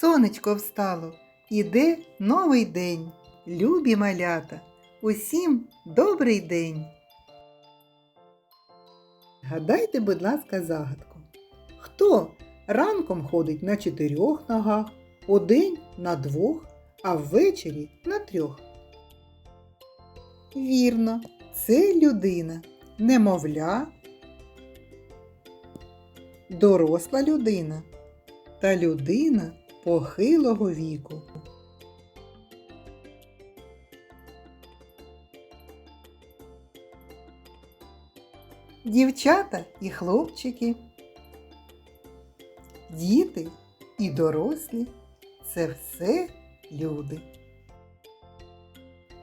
сонечко встало, іде новий день. Любі малята, усім добрий день. Гадайте, будь ласка, загадку. Хто ранком ходить на чотирьох ногах, удень на двох, а ввечері на трьох? Вірно, це людина, немовля, доросла людина та людина похилого віку. Дівчата і хлопчики, діти і дорослі це все люди.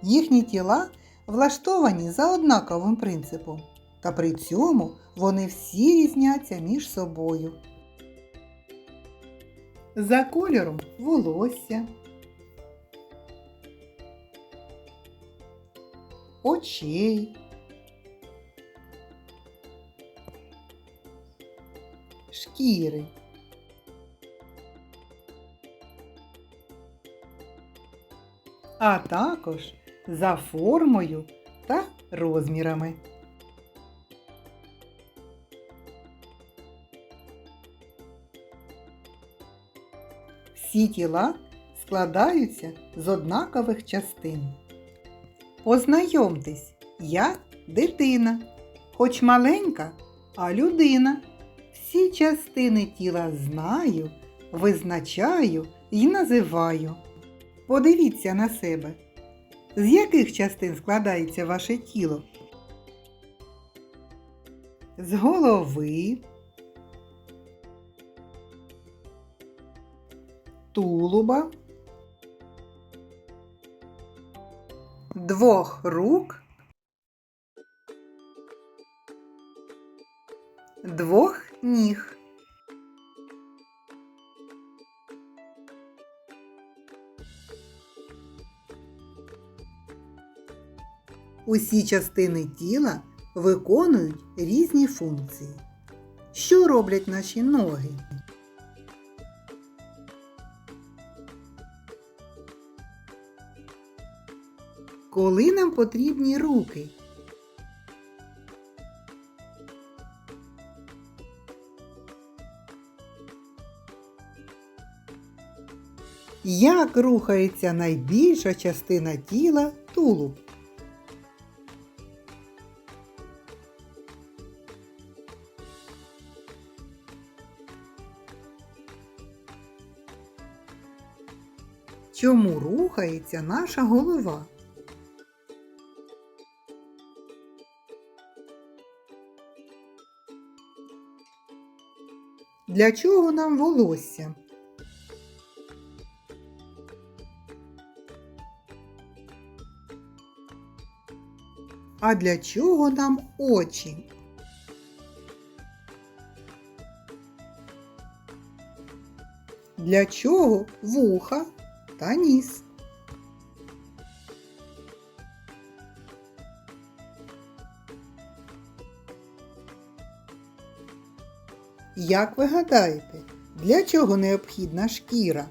Їхні тіла влаштовані за однаковим принципом, та при цьому вони всі різняться між собою. За кольором волосся, очей, шкіри. А також за формою та розмірами. Всі тіла складаються з однакових частин. Познайомтесь, я дитина, хоч маленька, а людина. Всі частини тіла знаю, визначаю і називаю. Подивіться на себе. З яких частин складається ваше тіло? З голови, тулуба, двох рук, двох ніг. Усі частини тіла виконують різні функції. Що роблять наші ноги? Коли нам потрібні руки? Як рухається найбільша частина тіла тулуб? Чому рухається наша голова? Для чого нам волосся? А для чого нам очі? Для чого вуха та ніс? Як ви гадаєте, для чого необхідна шкіра?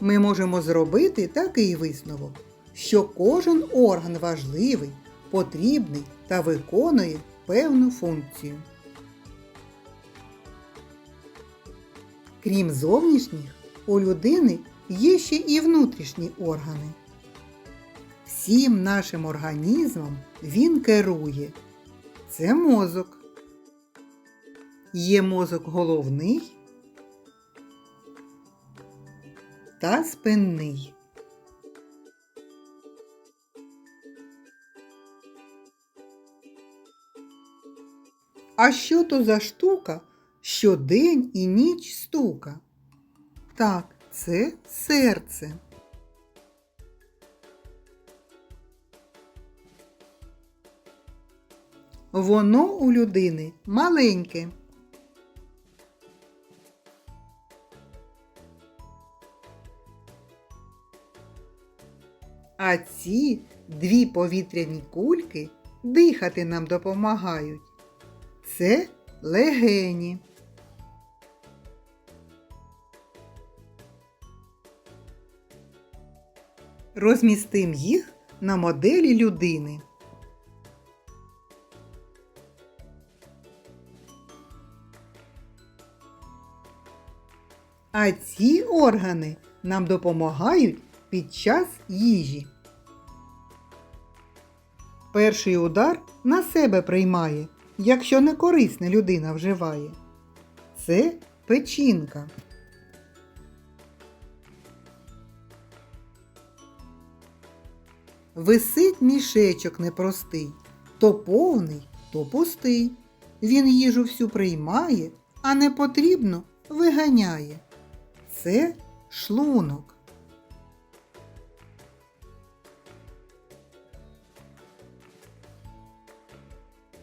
Ми можемо зробити такий висновок, що кожен орган важливий, потрібний та виконує певну функцію. Крім зовнішніх, у людини є ще і внутрішні органи. Всім нашим організмом він керує. Це мозок. Є мозок головний та спинний. А що то за штука, що день і ніч стука? Так, це серце. Воно у людини маленьке. А ці дві повітряні кульки дихати нам допомагають. Це легені. Розмістим їх на моделі людини. А ці органи нам допомагають під час їжі. Перший удар на себе приймає, якщо некорисне людина вживає. Це печінка. Висить мішечок непростий, то повний, то пустий. Він їжу всю приймає, а не потрібно виганяє. Це шлунок.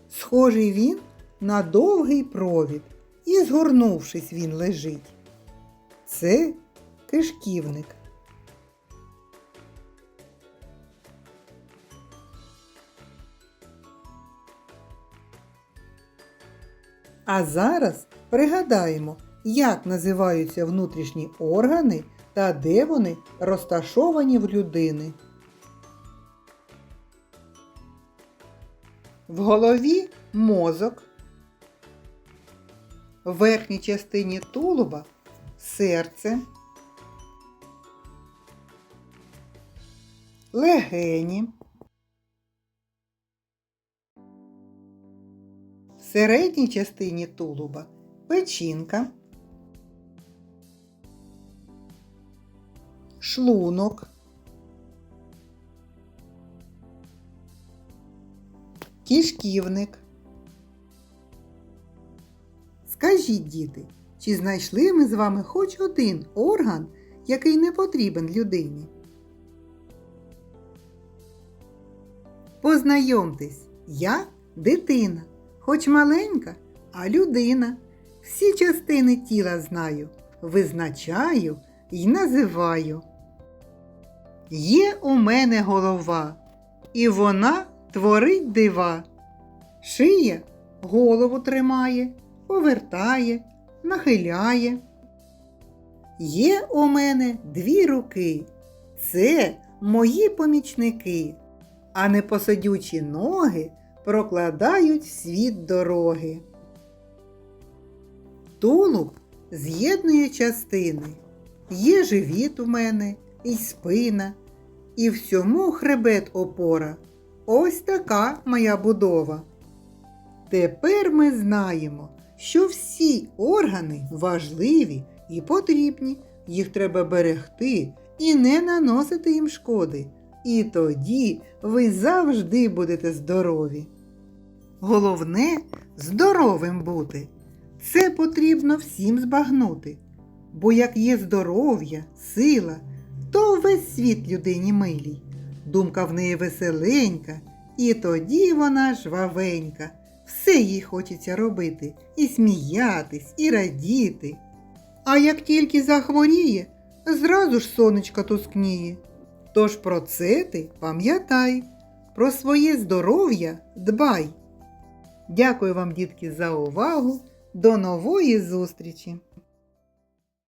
Схожий він на довгий провід, і згорнувшись він лежить. Це кишківник. А зараз пригадаємо, як називаються внутрішні органи та де вони розташовані в людини. В голові мозок, в верхній частині тулуба серце, легені, середній частині тулуба печінка, шлунок, кишківник. Скажіть, діти, чи знайшли ми з вами хоч один орган, який не потрібен людині? Познайомтесь, я дитина, хоч маленька, а людина. Всі частини тіла знаю, визначаю і називаю. Є у мене голова, і вона творить дива. Шия голову тримає, повертає, нахиляє. Є у мене дві руки. Це мої помічники, а непосидючі ноги прокладають в світ дороги. Тулуб з'єднує частини. Є живіт у мене і спина, і всьому хребет опора. Ось така моя будова. Тепер ми знаємо, що всі органи важливі і потрібні, їх треба берегти і не наносити їм шкоди. І тоді ви завжди будете здорові. Головне здоровим бути. Це потрібно всім збагнути. Бо як є здоров'я, сила, то весь світ людині милій. Думка в неї веселенька, і тоді вона жвавенька. Все їй хочеться робити і сміятись, і радіти. А як тільки захворіє, зразу ж сонечка тускніє. Тож про це ти пам'ятай, про своє здоров'я дбай. Дякую вам, дітки, за увагу. До нової зустрічі!